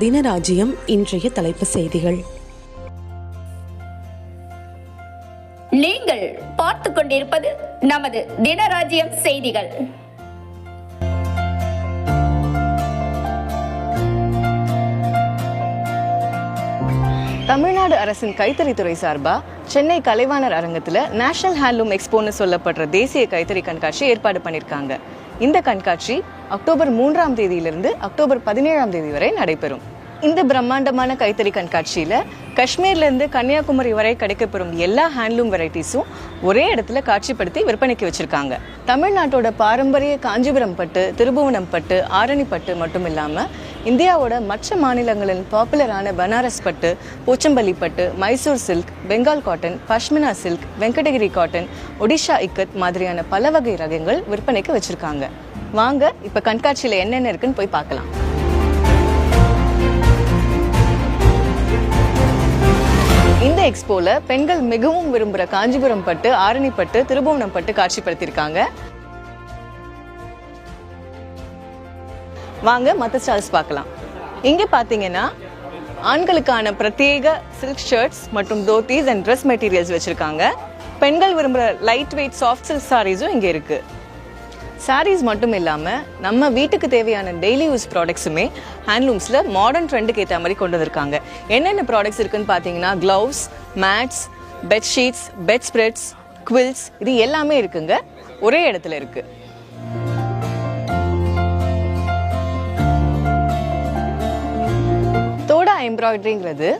தினராஜ்யம் இன்றைய தலைப்பு செய்திகள். நீங்கள் பார்த்து கொண்டிருப்பது நமது தினராஜ்யம் செய்திகள். தமிழ்நாடு அரசின் கைத்தறித்துறை சார்பா சென்னை கலைவாணர் அரங்கத்தில் நேஷனல் ஹேண்ட்லூம் எக்ஸ்போன்னு சொல்லப்படுற தேசிய கைத்தறி கண்காட்சி ஏற்பாடு பண்ணியிருக்காங்க இந்த கண்காட்சி அக்டோபர் மூன்றாம் தேதியிலிருந்து அக்டோபர் பதினேழாம் தேதி வரை நடைபெறும். இந்த பிரம்மாண்டமான கைத்தறி கண்காட்சியில் காஷ்மீர்லேருந்து கன்னியாகுமரி வரை கிடைக்கப்பெறும் எல்லா ஹேண்ட்லூம் வெரைட்டிஸும் ஒரே இடத்துல காட்சிப்படுத்தி விற்பனைக்கு வச்சிருக்காங்க. தமிழ்நாட்டோட பாரம்பரிய காஞ்சிபுரம் பட்டு திருபுவனம் பட்டு ஆரணி பட்டு மட்டும் இல்லாமல் இந்தியாவோட மற்ற மாநிலங்களின் பாப்புலரான பனாரஸ் பட்டு போச்சம்பள்ளி பட்டு Mysore silk Bengal cotton pashmina silk Venkatagiri cotton Odisha ikat மாதிரியான பல வகை ரகங்கள் விற்பனைக்கு வச்சிருக்காங்க. வாங்க இப்போ கண்காட்சியில் என்னென்ன இருக்குன்னு போய் பார்க்கலாம். இந்த எக்ஸ்போல பெண்கள் மிகவும் விரும்புகிற காஞ்சிபுரம் பட்டு ஆரணி பட்டு திருபுவனம் பட்டு காட்சிப்படுத்தியிருக்காங்க. வாங்க மற்ற ஸ்டால்ஸ் பார்க்கலாம். இங்கே பார்த்தீங்கன்னா ஆண்களுக்கான பிரத்யேக சில்க் ஷர்ட்ஸ் மற்றும் தோத்திஸ் அண்ட் ட்ரெஸ் மெட்டீரியல்ஸ் வச்சுருக்காங்க. பெண்கள் விரும்புகிற லைட் வெயிட் சாஃப்ட் சில்க் சாரீஸும் இங்கே இருக்குது சாரீஸ் மட்டும் இல்லாமல் நம்ம வீட்டுக்கு தேவையான டெய்லி யூஸ் ப்ராடக்ட்ஸுமே ஹேண்ட்லூம்ஸில் மாடர்ன் ட்ரெண்டுக்கு ஏற்ற மாதிரி கொண்டு வந்திருக்காங்க. என்னென்ன ப்ராடக்ட்ஸ் இருக்குன்னு பார்த்தீங்கன்னா gloves mats bedsheets bed spreads quilts இது எல்லாமே இருக்குங்க. ஒரே இடத்துல இருக்குது எம்ப்ராய்டரிங்கிறது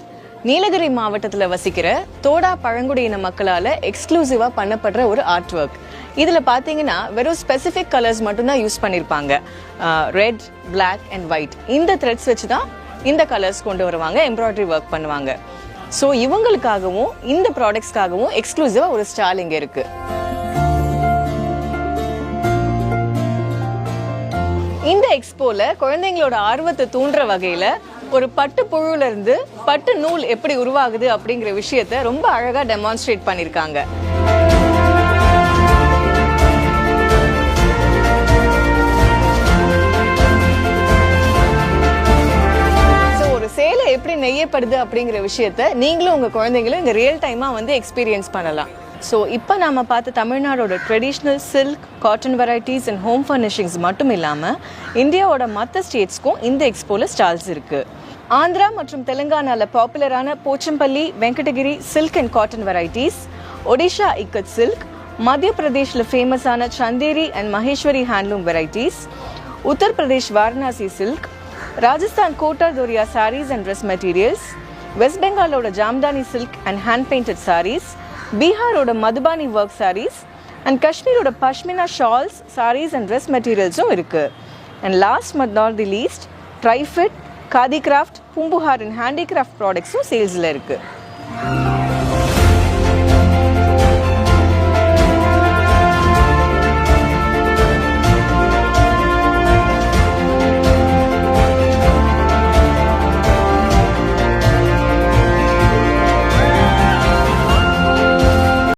நீலகிரி மாவட்டத்தில் வசிக்கிற தோடா பழங்குடியின மக்களால் எக்ஸ்க்ளூசிவாக பண்ணப்படுற ஒரு ஆர்ட் ஒர்க் இதில் பார்த்தீங்கன்னா வெறும் ஸ்பெசிஃபிக் கலர்ஸ் மட்டும்தான் யூஸ் பண்ணியிருப்பாங்க ரெட் பிளாக் அண்ட் ஒயிட் இந்த த்ரெட்ஸ் வச்சு தான் இந்த கலர்ஸ் கொண்டு வருவாங்க எம்ப்ராய்டரி ஒர்க் பண்ணுவாங்க. ஸோ இவங்களுக்காகவும் இந்த ப்ராடக்ட்ஸ்க்காகவும் எக்ஸ்க்ளூசிவாக ஒரு ஸ்டால் இங்கே இருக்குது இந்த எக்ஸ்போல குழந்தைங்களோட ஆர்வத்தை தூண்டுற வகையில ஒரு பட்டு புழுல இருந்து பட்டு நூல் எப்படி உருவாகுது அப்படிங்கிற விஷயத்த ரொம்ப அழகா டெமான்ஸ்ட்ரேட் பண்ணிருக்காங்க ஒரு சேலை எப்படி நெய்யப்படுது அப்படிங்கிற விஷயத்த நீங்களும் உங்க குழந்தைங்களும் இங்க ரியல் டைமா வந்து எக்ஸ்பீரியன்ஸ் பண்ணலாம். ஸோ இப்போ நாம பார்த்த தமிழ்நாடோட traditional silk cotton varieties and home furnishings மட்டும் இல்லாமல் இந்தியாவோட மற்ற ஸ்டேட்ஸ்க்கும் இந்த எக்ஸ்போல ஸ்டால்ஸ் இருக்குது ஆந்திரா மற்றும் தெலுங்கானாவில் பாப்புலரான Pochampally Venkatagiri silk and cotton varieties Odisha ikat silk மத்திய பிரதேஷில் ஃபேமஸான Chanderi and Maheshwari handloom varieties Uttar Pradesh Varanasi silk Rajasthan Kota Doria saris and dress materials west பெங்காலோட Jamdani silk and hand painted saris பீகாரோட Madhubani work saris and காஷ்மீரோட pashmina shawls saris and dress மெட்டீரியல்ஸும் இருக்குது and last but not the least TRIFED Khadi craft Poompuhar and handicraft ப்ராடக்ட்ஸும் சேல்ஸில் இருக்குது